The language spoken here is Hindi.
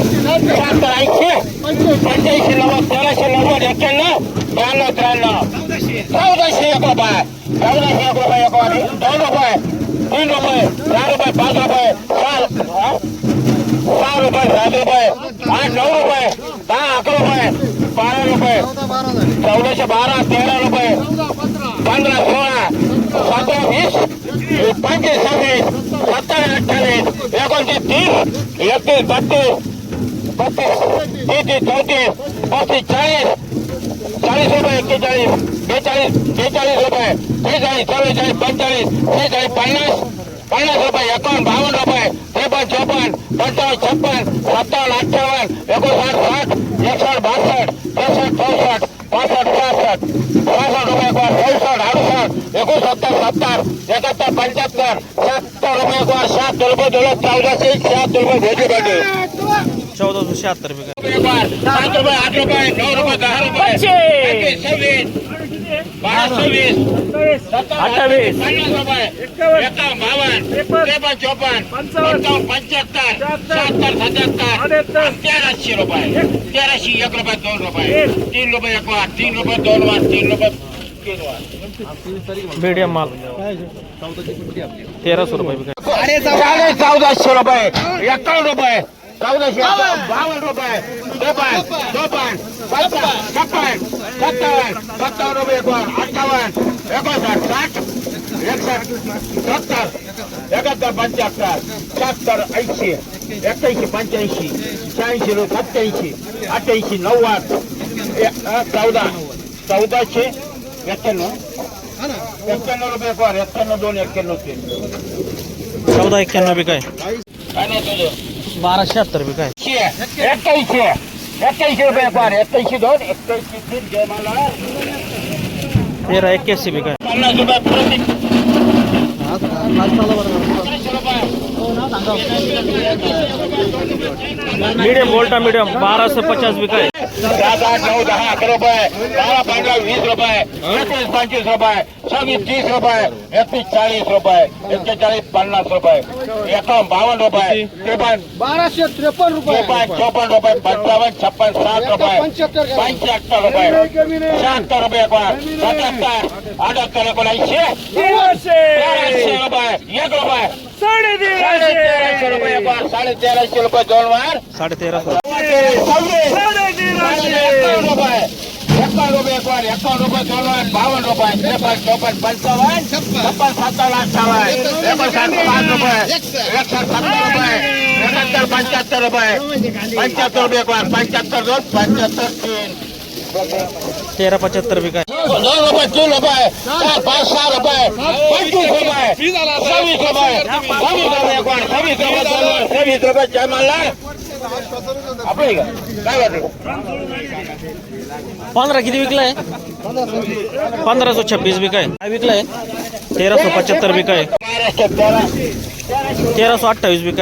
शहात्तर ऐंशी पंच्याऐंशी नव्वद तेराशे नव्वद एक्क्याण्णव ब्याण्णव त्र्याण्णव चौदाशे एक रुपये चौदाशे एक रुपये एक वारी दोन रुपये तीन रुपये चार रुपये पाच रुपये सहा हा? सहा रुपये सात रुपये आठ नऊ रुपये दहा अकरा रुपये बारा रुपये चौदाशे बारा तेरा रुपये पंधरा सोळा सतरा वीस पंचवीस सव्वीस सत्तावीस अठ्ठावीस एकोणतीस तीस एकतीस बत्तीस બત્રીસ ચોત્રીસ પાંત્રીસ ચાલીસ ચાલીસ રૂપિયા એકેચાળીસ બેચાળીસ બેચાળીસ રૂપિયા ત્રેચાળીસ ચોવીસ ચાલીસ પંચાળીસ ત્રેચાળીસ પન્નાસ પન્નાસ રૂપિયા, એકાવન, બાવન રૂપિયા, ત્રેપન, ચોપન, પંચાવન, છપ્પન, સત્તાવન અઠાવન એકોસાઠ, સાઠ, એકસઠ, બાસઠ, ત્રેસઠ, ચોસઠ, પાસઠ છાસઠ છાસઠ રૂપિયા સડસઠ અડસઠ એકોસત્તર સત્તર, એકોતર, પંચોતર સત્તર રૂપિયા સાત રૂપિયા દોલત ચૌદ સિંહ, સાત રૂપિયા ભેજી બેઠી चौदा शहात्तर रुपये अठ्ठावीस चौपन्न पंच्याहत्तर शहात्तर सत्याहत्तर तेराशे रुपये तेराशे एक रुपये दोन रुपये तीन रुपये एक वाट तीन रुपये दोन वाट तीन रुपये मीडियम माल तेराशे रुपये चौदाशे रुपये एकावन्न रुपये चौदाशे बावन्न रुपये. त्रेपन्न चोपन्न पंचावन्न छप्पन सत्तावन्न सत्तावन्न रुपये एकोण अठ्ठावन्न. एकोणसाठ. साठ. एकसष्ट सत्तर. एकाहत्तर पंच्याहत्तर. शहात्तर ऐंशी. एक्क्याऐंशी पंच्याऐंशी. शहाऐंशी रुपये सत्याऐंशी. अठ्ठ्याऐंशी नव्वद. चौदा. चौदाशे. एक्क्याण्णव. एक्क्याण्णव रुपये एकोण एक्क्याण्णव दोन एक्क्याण्णव तीन. चौदा एक्क्याण्णव विकाय काय नाही तुझं? बारा शहात्तर विकाय एक्क्याऐंशी एक्क्याऐंशी रुपये पार एक्क्याऐंशी दोन एक्क्याऐंशी तीन जय मला तेरा एक्क्याऐंशी विकाय पन्नास रुपये प्रति अकराशे रुपये मीडियम गोल्टा मीडियम बाराशे पचास विकाय सात आठ नऊ दहा अकरा रुपये बारा पंधरा वीस रुपये एकवीस पंचवीस रुपये सव्वीस तीस रुपये एकतीस चाळीस रुपये एक्केचाळीस पन्नास रुपये एकावन्न बावन्न रुपये त्रेपन्न बाराशे त्रेपन्न रुपये त्रेपन्न चोपन्न रुपये पंचावन्न छप्पन रुपये पंच्याहत्तर पंच्याहत्तर रुपये शहात्तर रुपये एकोण सत्याहत्तर अठ्याहत्तर एकोणऐंशी तेराशे रुपये एक रुपये साडे तेराशे रुपये एकोण साडे तेराशे रुपये दोन वार साडे तेराशे सव्वीस एकावन्न रुपये एकावन्न रुपये एकोण एकावन्न रुपये दोन वार बावन्न रुपये त्रेपन्न चौपन्न पंचावन्न छप्पन सत्तावन्न अठ्ठावन्न एकोणसाठ पाच रुपये एकसष्ट सत्तर रुपये एकाहत्तर पंच्याहत्तर रुपये पंच्याहत्तर रुपये एकोण पंच्याहत्तर दोन पंच्याहत्तर तीन तेरा पचहत्तर चार, पाच सहा रुपये पंचवीस कितनी सव्वीस रुपये सव्वीस रुपये कोण सव्वीस रुपये दोन वर, सव्वीस रुपये जय मानला आपण का काय वाटतं पंधरा किती विकलाय? पंधराशे छब्बीस विकाय काय विकलाय? तेराशे पचहत्तर विकाय महाराष्ट्रात तेरा. तेराशे अठ्ठावीस विकाय